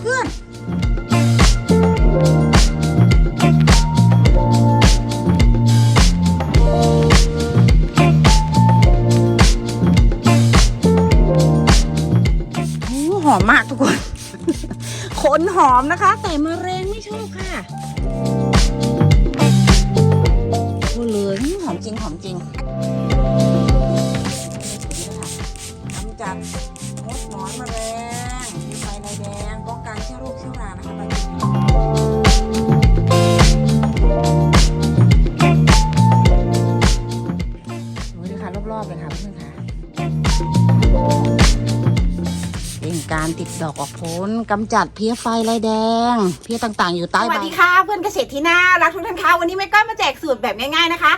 เพื่อนๆโอ้หอมมากทุกคน ขนหอมนะคะแต่มะ การติดดอกออกผลกำจัดเพี้ยไฟลายแดง เพี้ยต่างๆ อยู่ใต้สใบวัสดีค่ะเพื่อนเกษตรที่น่ารักทุกท่านคะวันนี้แม่ก้อยมาแจกสูตรแบบง่ายๆนะคะ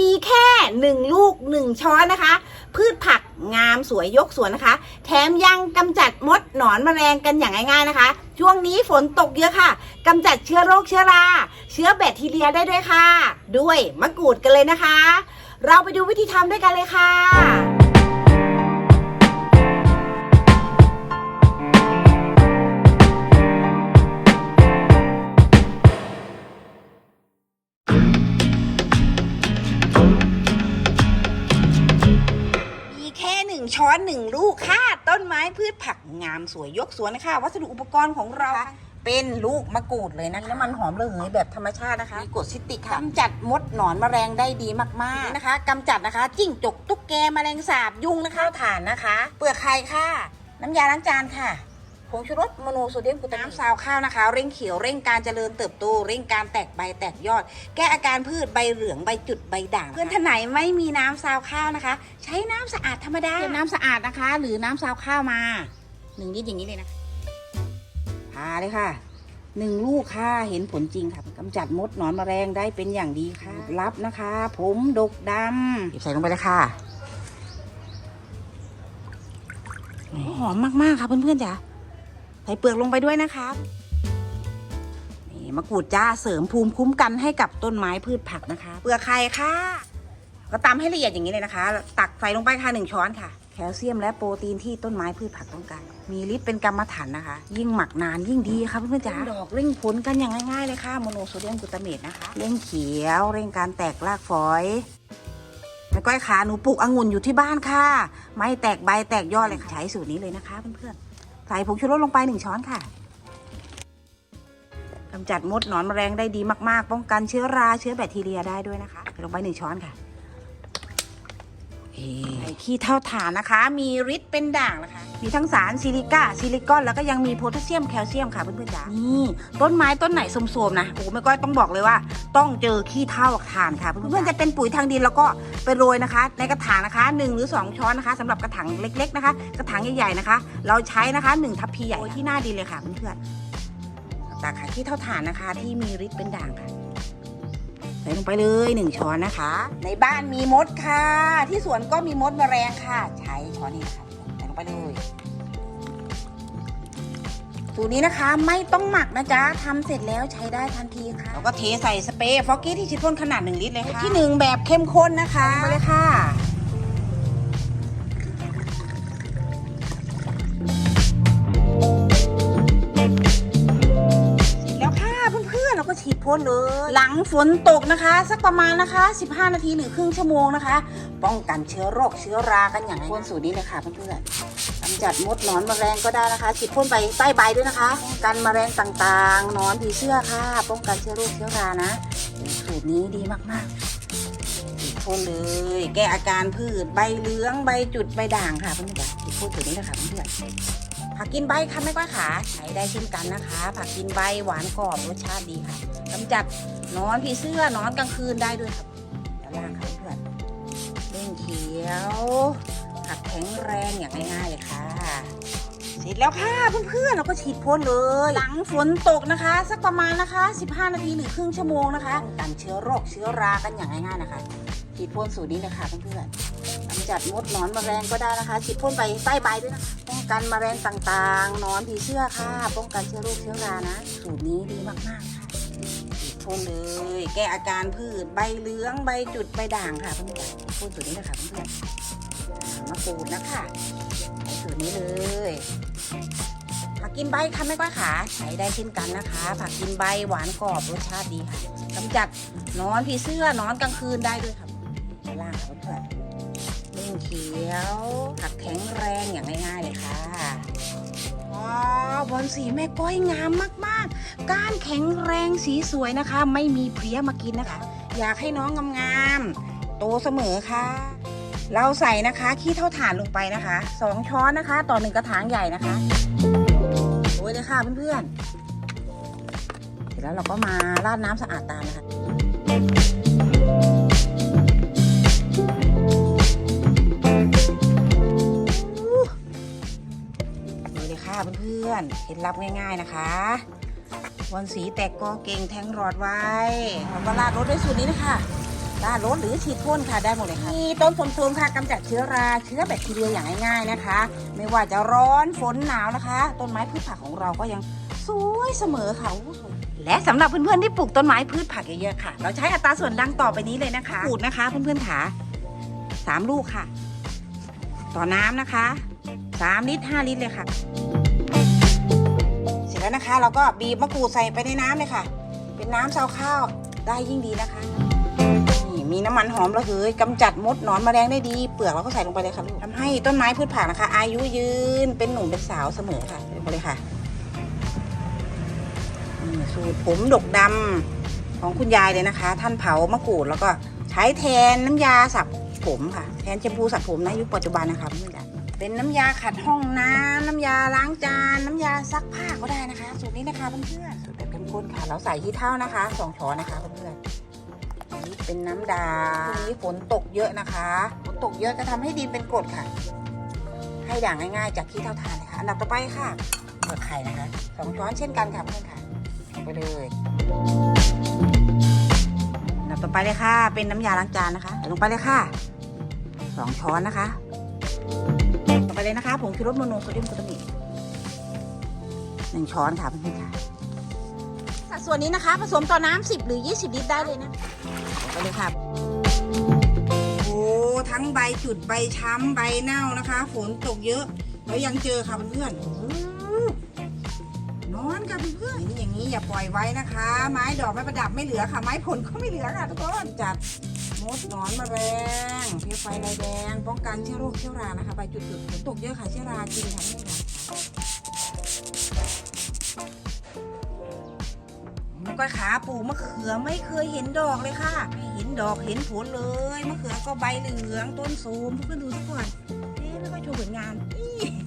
มีแค่หนึ่งลูกหนึ่งช้อนนะคะ พืชผักงามสวยยกสวนนะคะ แถมยังกำจัดมดหนอนแมลงกันอย่างง่ายๆนะคะ ช่วงนี้ฝนตกเยอะค่ะกำจัดเชื้อโรคเชื้อรา เชื้อแบคทีเรียได้ด้วยค่ะ ด้วยมะกรูดกันเลยนะคะ เราไปดูวิธีทำด้วยกันเลยค่ะ ช้อนหนึ่งลูกค่ะ ต้นไม้พืชผักงามสวยยกสวนนะคะ วัสดุอุปกรณ์ของเราเป็นลูกมะกรูดเลยนะน้ำมันหอมระเหยแบบธรรมชาตินะคะมีกรดซิตริกค่ะกำจัดมดหนอนแมลงได้ดีมากๆนะคะกำจัดนะคะ จิ้งจกตุ๊กแกแมลงสาบยุงนะคะถ่านนะคะ เปลือกไข่ค่ะ น้ำยาล้างจานค่ะ ผงชูรสโมโนโซเดียมกลูตาน้ำซาวข้าวนะคะ เร่งเขียวเร่งการเจริญเติบโตเร่งการแตกใบแตกยอด แก้อาการพืชใบเหลืองใบจุดใบด่างเพื่อนท่านไหนไม่มีน้ำซาวข้าวนะคะ ใช้น้ำสะอาดธรรมดาเตรียมน้ำสะอาดนะคะ หรือน้ำซาวข้าวมาหนึ่งลิตรอย่างนี้เลยนะคะทาเลยค่ะหนึ่งลูกค่ะเห็นผลจริงค่ะกำจัดมดหนอนแมลงได้เป็นอย่างดีค่ะรับนะคะ ผมดกดำใส่ลงไปเลยค่ะหอมมากๆค่ะเพื่อนๆจ้ะ ใส่เปลือกลงไปด้วยนะคะนี่มะกรูดจ้าเสริมภูมิคุ้มกันให้กับต้นไม้พืชผักนะคะ เปลือกไข่ค่ะ ก็ตำให้ละเอียดอย่างนี้เลยนะคะ ตักใส่ลงไปค่ะหนึ่งช้อนค่ะ แคลเซียมและโปรตีนที่ต้นไม้พืชผักต้องการ มีฤทธิ์เป็นกรรมฐานนะคะ ยิ่งหมักนานยิ่งดีค่ะเพื่อนๆจ๋าดอกเร่งผลกันอย่างง่ายๆเลยค่ะโมโนโซเดียมกลูตาเมตนะคะ เร่งเขียวเร่งการแตกรากฝอยแม่ก้อยขาหนูปลูกองุ่นอยู่ที่บ้านค่ะ ไม่แตกใบแตกยอดเลยใช้สูตรนี้เลยนะคะเพื่อนๆ ส่ผงชูรสลงไปหนึ่งช้อนค่ะกำจัดมดหนอนแมลงได้ดีมากๆ ป้องกันเชื้อราเชื้อแบคทีเรียได้ด้วยนะคะใส่ลงไปหนึ่งช้อนค่ะ เอ่อขี้เท่าฐานนะคะ มีฤทธิ์เป็นด่างนะคะ มีทั้งสารซิลิก้าซิลิคอน แล้วก็ยังมีโพแทสเซียมแคลเซียมค่ะเพื่อนๆจ๋านี่ต้นไม้ต้นไหนโสมๆนะโอ้โหแม่ก้อยต้องบอกเลยว่า ต้องเจอขี้เท่าฐานค่ะ เพื่อนๆจะเป็นปุ๋ยทางดินแล้วก็ไปโรยนะคะ ในกระถางนะคะหนึ่งหรือสองช้อนนะคะสำหรับกระถางเล็ก ๆนะคะ กระถางใหญ่ๆนะคะ เราใช้นะคะหนึ่งทัพพีใหญ่โรยที่หน้าดินเลยค่ะเพื่อนๆตากค่ะที่เท่าฐานนะคะ ที่มีฤทธิ์เป็นด่างค่ะ ใส่ลงไปเลยหนึ่งช้อนนะคะ ในบ้านมีมดค่ะ ที่สวนก็มีมดแมลงค่ะ ใช้ช้อนนี้นะคะใส่ลงไปเลยสูตรนี้นะคะไม่ต้องหมักนะจ๊ะทำเสร็จแล้วใช้ได้ทันทีค่ะแล้วก็เทใส่สเปรย์ฟอกกี้ที่ฉีดพ่นขนาด 1 ลิตรเลยค่ะที่หนึ่งแบบเข้มข้นนะคะไปเลยค่ะ นเลย หลังฝนตกนะคะ สักประมาณนะคะ 15 นาทีหรือครึ่งชั่วโมงนะคะ ป้องกันเชื้อโรคเชื้อรากันอย่างพ่นสูตรนี้เลยค่ะเพื่อนๆกำจัดมดหนอนแมลงก็ได้นะคะฉีดพ่นไปใต้ใบด้วยนะคะป้องกันแมลงต่างๆหนอนผีเสื้อค่ะ ป้องกันเชื้อโรคเชื้อรานะสูตรนี้ดีมากๆฉีดพ่นเลย แก้อาการพืชใบเหลืองใบจุดใบด่างค่ะเพื่อนๆฉีดพ่นสูตรนี้เลยค่ะเพื่อนๆ ผักกินใบค่ะแม่ก้อยขาใช้ได้เช่นกันนะคะ ผักกินใบหวานกรอบรสชาติดีค่ะกำจัดนอนผีเสื้อนอนกลางคืนได้ด้วยครับด้านล่างค่ะเพื่อนเร่งเขียว ผักแข็งแรงอย่างง่ายๆเลยค่ะเสร็จแล้วค่ะเพื่อนๆเราก็ฉีดพ่นเลย หลังฝนตกนะคะ สักประมาณนะคะ 15 นาทีหรือครึ่งชั่วโมงนะคะกันเชื้อโรคเชื้อรากันอย่างง่ายๆนะคะ ฉีดพ่นสูตรนี้เลยค่ะเพื่อนๆำจัดมดหนอนมแมลงก็ได้นะคะฉีดพ่นไปใต้ใบด้วยนะป้องกันมแมลงต่างๆหนอนผีเสื้อค่ะ ป้องกันเชื้อโรคเชื้อรานะสูตรนี้ดีมากๆค่ะฉีดพ่นเลย แก้อาการพืชใบเหลืองใบจุดใบด่างค่ะเพื่อนๆพ่นสูตรนี้เลยค่ะเพื่อนๆอ่ามะกรูดนะคะใช้สูตรนี้เลยผักกินใบค่ะไม่ก้อยขาใช้ได้เช่นกันนะคะ ผักกินใบหวานกรอบรสชาติดีค่ะกำจัดนอนผีเสื้อนอนกลางคืนได้ด้วยค่ะล่างค่ะเพื่อนๆ เล่งเขียวผักแข็งแรงอย่างง่ายๆเลยค่ะอ๋อบอลสีแม่ก้อยงามมากๆ ก้านแข็งแรงสีสวยนะคะ ไม่มีเพลี้ยมากินนะคะ อยากให้น้องงามๆโตเสมอค่ะ เราใส่นะคะขี้เท่าฐานลงไปนะคะสองช้อนนะคะ ต่อหนึ่งกระถางใหญ่นะคะโอ้ยเลยค่ะเพื่อนๆเสร็จแล้วเราก็มาราดน้ำสะอาดตามนะคะ พื่อนๆเคล็ดลับง่ายๆนะคะวันสีแตกกอเก่งแทงหลอดไว้แล้วก็ราดรถด้วยสูตรนี้นะคะราดรถหรือฉีดพ่นค่ะได้หมดเลยค่ะมีต้นฝนฟูมค่ะกำจัดเชื้อราเชื้อแบคทีเรียอย่างง่ายๆนะคะ ไม่ว่าจะร้อนฝนหนาวนะคะ ต้นไม้พืชผักของเราก็ยังสวยเสมอค่ะอู้สวยและสำหรับเพื่อนๆที่ปลูกต้นไม้พืชผักเยอะๆค่ะ เราใช้อัตราส่วนดังต่อไปนี้เลยนะคะปลูกนะคะเพื่อนๆค่ะสามลูกค่ะ ต่อน้ำนะคะสามลิตรห้าลิตรเลยค่ะ แล้วนะคะ เราก็บีบมะกรูดใส่ไปในน้ำเลยค่ะ เป็นน้ำซาวข้าวได้ยิ่งดีนะคะนี่มีน้ำมันหอมระเหยกำจัดมดหนอนแมลงได้ดีเปลือกเราก็ใส่ลงไปเลยค่ะลูกทำให้ต้นไม้พืชผักนะคะ อายุยืนเป็นหนุ่มเป็นสาวเสมอค่ะลงไปเลยค่ะสูตรผมดกดำของคุณยายเลยนะคะ ท่านเผามะกรูดแล้วก็ใช้แทนน้ำยาสับผมค่ะ แทนแชมพูสับผมนะยุคปัจจุบันนะคะเพื่อน เป็นน้ำยาขัดห้องน้ำน้ำยาล้างจาน น้ำยาซักผ้าก็ได้นะคะ สูตรนี้นะคะเพื่อนๆสูตรแบบเข้มข้นค่ะ เราใส่ที่เท่านะคะสองช้อนนะคะเพื่อนๆอันนี้เป็นน้ำดาช่วงนี้ฝนตกเยอะนะคะฝนตกเยอะจะทำให้ดินเป็นกรดค่ะ ให้ด่างง่ายๆ จากขี้เท่าทานเลยค่ะอันดับต่อไปค่ะเปลือกไข่นะคะสองช้อนเช่นกันค่ะเพื่อนค่ะลงไปเลยอันดับต่อไปเลยค่ะ เป็นน้ำยาล้างจานนะคะใส่ลงไปเลยค่ะสองช้อนนะคะ ไปเลยนะคะผงชูรสโมโนโซเดียมกลูตาเมตหนึ่งช้อนค่ะเพื่อนๆค่ะสัดส่วนนี้นะคะ ผสมต่อน้ำ10หรือ20ลิตรได้เลยนะไปเลยค่ะโอ้ทั้งใบจุดใบช้ำใบเน่านะคะ ฝนตกเยอะ แล้วยังเจอค่ะเพื่อนๆโอ้โหนอนค่ะเพื่อนๆนี่อย่างนี้อย่าปล่อยไว้นะคะ ไม้ดอกไม้ประดับไม่เหลือค่ะ ไม้ผลก็ไม่เหลือค่ะทุกคนจัด มดหนอนมแมลงเพี้ยไฟลายแดง ป้องกันเชื้อโรคเชื้อรานะคะใบจุดๆฝนตกเยอะค่ะเชื้อราจริงค่ะไม่ค่ะมันก็ขาปลูกมะเขือไม่เคยเห็นดอกเลยค่ะไม่เห็นดอกเห็นผลเลยมะเขือก็ใบเหลืองต้นโทรมเพื่อนดูสักก่อนเอ๊ะไม่ค่อยโชว์ผลงานนี่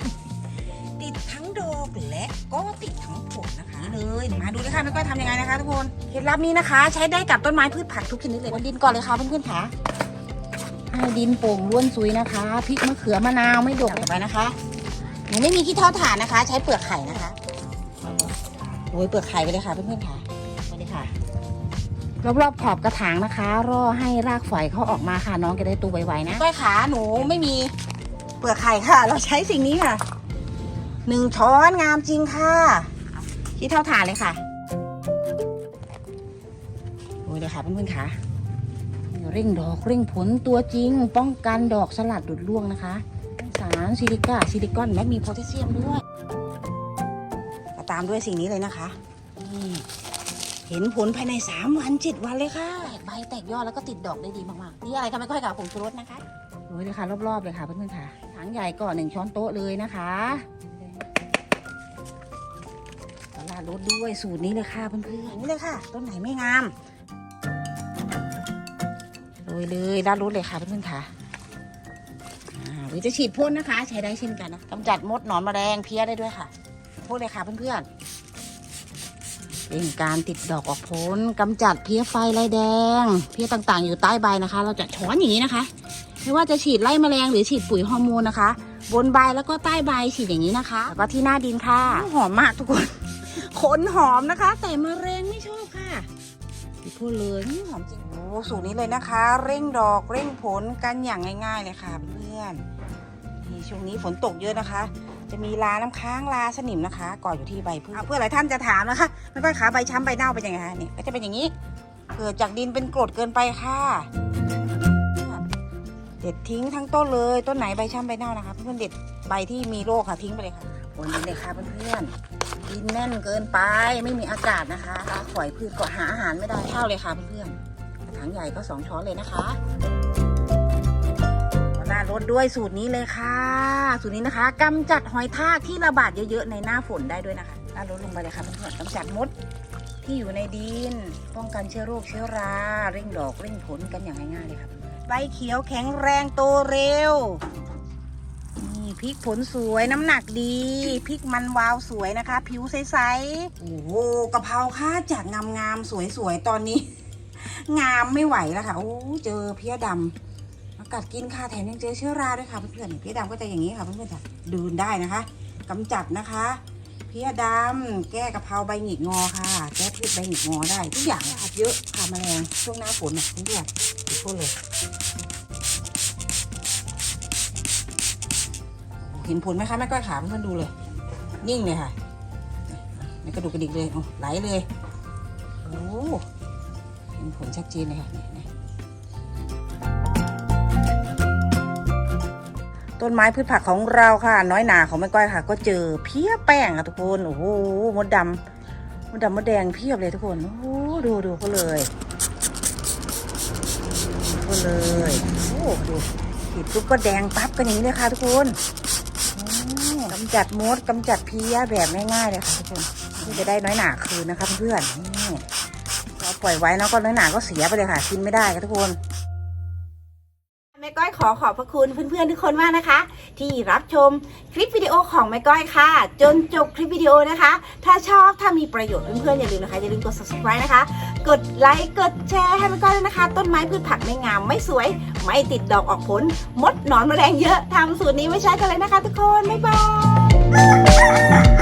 ติดทั้งดอกและก็ติดทั้งผลนะคะนี่เลยมาดูเลยค่ะไม่ก้อยทำยังไงนะคะทุกคนเคล็ดลับนี้นะคะ ใช้ได้กับต้นไม้พืชผักทุกชนิดเลยบนดินก่อนเลยค่ะเพื่อนๆค่ะให้ดินโป่งล้วนซุยนะคะพริกมะเขือมะนาวไม่ดกต่อไปนะคะหนูไม่มีขี้เท่าถ่านนะคะ ใช้เปลือกไข่นะคะโรยเปลือกไข่ไปเลยค่ะเพื่อนๆค่ะไปเลยค่ะรอบๆขอบกระถางนะคะ รอให้รากฝอยเขาออกมาค่ะน้องจะได้ตูไวๆนะก้อยขาหนูไม่มีเปลือกไข่ค่ะ เราใช้สิ่งนี้ค่ะ หนึ่งช้อนงามจริงค่ะที่เท่าฐานเลยค่ะ โอ้ยเลยค่ะเพื่อนๆค่ะเร่งดอกเร่งผลตัวจริง ป้องกันดอกสลัดดุดร่วงนะคะ สารซิลิก้าซิลิคอนและมีโพแทสเซียมด้วยตามด้วยสิ่งนี้เลยนะคะนี่เห็นผลภายใน 3 วัน 7 วันเลยค่ะ แตกใบแตกยอดแล้วก็ติดดอกได้ดีมากๆ นี่อะไรคะไม่ค่อยกับผงชูรสนะคะโอ้ยเลยค่ะ รอบๆเลยค่ะเพื่อนๆค่ะถังใหญ่ก่อนหนึ่งช้อนโต๊ะเลยนะคะ ตลาดรสด้วยสูตรนี้เลยค่ะเพื่อนๆนี่เลยค่ะ ต้นไหนไม่งามโรยเลยด้านรสเลยค่ะเพื่อนๆค่ะอ่าหรือจะฉีดพ่นนะคะ ใช้ได้เช่นกันนะกำจัดมดหนอนแมลงเพี้ยได้ด้วยค่ะพ่นเลยค่ะเพื่อนๆเร่งการติดดอกออกผลกำจัดเพี้ยไฟลายแดง เพี้ยต่างๆ อยู่ใต้ใบนะคะ เราจะช้อนอย่างนี้นะคะ ไม่ว่าจะฉีดไล่แมลงหรือฉีดปุ๋ยฮอร์โมนนะคะบนใบแล้วก็ใต้ใบฉีดอย่างนี้นะคะ แล้วก็ที่หน้าดินค่ะ หอมมากทุกคน ขนหอมนะคะ แต่แมลงไม่ชอบค่ะติดพูดเลยนี่หอมจริงโอ้สูตรนี้เลยนะคะ เร่งดอกเร่งผลกันอย่างง่าย ๆ เลยค่ะ เพื่อนนี่ช่วงนี้ฝนตกเยอะนะคะ จะมีลาน้ำค้างลาสนิมนะคะก่ออยู่ที่ใบพืชอะเพื่อหลายท่านจะถามนะคะไม่ค่อยขาใบช้ำใบเน่าเป็นยังไงคะเนี่ยก็จะเป็นอย่างนี้เกิดจากดินเป็นกรดเกินไปค่ะเด็ดทิ้งทั้งต้นเลย ต้นไหนใบช้ำใบเน่านะคะ เพื่อนๆเด็ดใบที่มีโรคค่ะทิ้งไปเลยค่ะ วันนี้เลยค่ะเพื่อนๆดินแน่นเกินไปไม่มีอากาศนะคะปลาข่อยพืชก็หาอาหารไม่ได้ข้าเลยค่ะเพื่อนๆถังใหญ่ก็สองช้อนเลยนะคะหน้ารถด้วยสูตรนี้เลยค่ะ สูตรนี้นะคะกำจัดหอยทากที่ระบาดเยอะๆในหน้าฝนได้ด้วยนะคะหน้ารถลงไปเลยค่ะเพื่อนๆกำจัดมดที่อยู่ในดิน ป้องกันเชื้อโรคเชื้อราเร่งดอกเร่งผลกันอย่างง่ายๆเลยครับใบเขียวแข็งแรงโตเร็ว พริกผลสวยน้ำหนักดีพริกมันวาวสวยนะคะ ผิวใสๆโอ้โหกะเพราค่ะจากงามๆสวยๆตอนนี้ งามไม่ไหวแล้วค่ะโอ้เจอเพี้ยดำมากัดกินค่ะแถมยังเจอเชื้อราด้วยค่ะเพื่อนๆเพี้ยดำก็จะอย่างนี้ค่ะเพื่อนๆจะดูนได้นะคะกำจัดนะคะเพี้ยดำแก้กะเพราใบหงิกงอค่ะ แก้พืชใบหงิกงอได้ทุกอย่างเยค่ะเยอะค่ะแมลงช่วงหน้าฝนเนี่ยทุกอย่างทุกคนเลย เห็นผลไหมคะแม่ก้อยขาเพื่อนดูเลย นิ่งเลยค่ะในกระดูกกระดิกเลยโอ้ไหลเลยโอ้เห็นผลชัดเจนเลยค่ะเนี่ยเนี่ยต้นไม้พืชผักของเราค่ะ น้อยหนาของแม่ก้อยค่ะ ก็เจอเพี้ยแป้งค่ะทุกคนโอ้โหมดดำมดดำมดแดงเพียบเลยทุกคนโอ้โหดูดูเขาเลยดูเขาเลย โอ้ดูผิดปุ๊บก็แดงปั๊บกันอย่างนี้เลยค่ะทุกคนำจัดมดกำจัดเพี้ยแบบง่ายๆเลยค่ะทุกคนนี่จะได้น้อยหนาคืนนะคะเพื่อนนี่เราปล่อยไว้แล้วก็น้อยหนาก็เสียไปเลยค่ะกินไม่ได้ค่ะทุกคนแม่ก้อยขอขอบพระคุณเพื่อนๆทุกคนมากนะคะ ที่รับชมคลิปวิดีโอของแม่ก้อยค่ะ จนจบคลิปวิดีโอนะคะ ถ้าชอบถ้ามีประโยชน์เพื่อนๆอย่าลืมนะคะอย่าลืมกด subscribe นะคะ กดไลค์กดแชร์ให้มันก้อยด้วยนะคะ ต้นไม้พืชผักไม่งามไม่สวย ไม่ติดดอกออกผล มดหนอนแมลงเยอะทำสูตรนี้ไม่ใช้กันเลยนะคะ ทุกคน บ๊ายบาย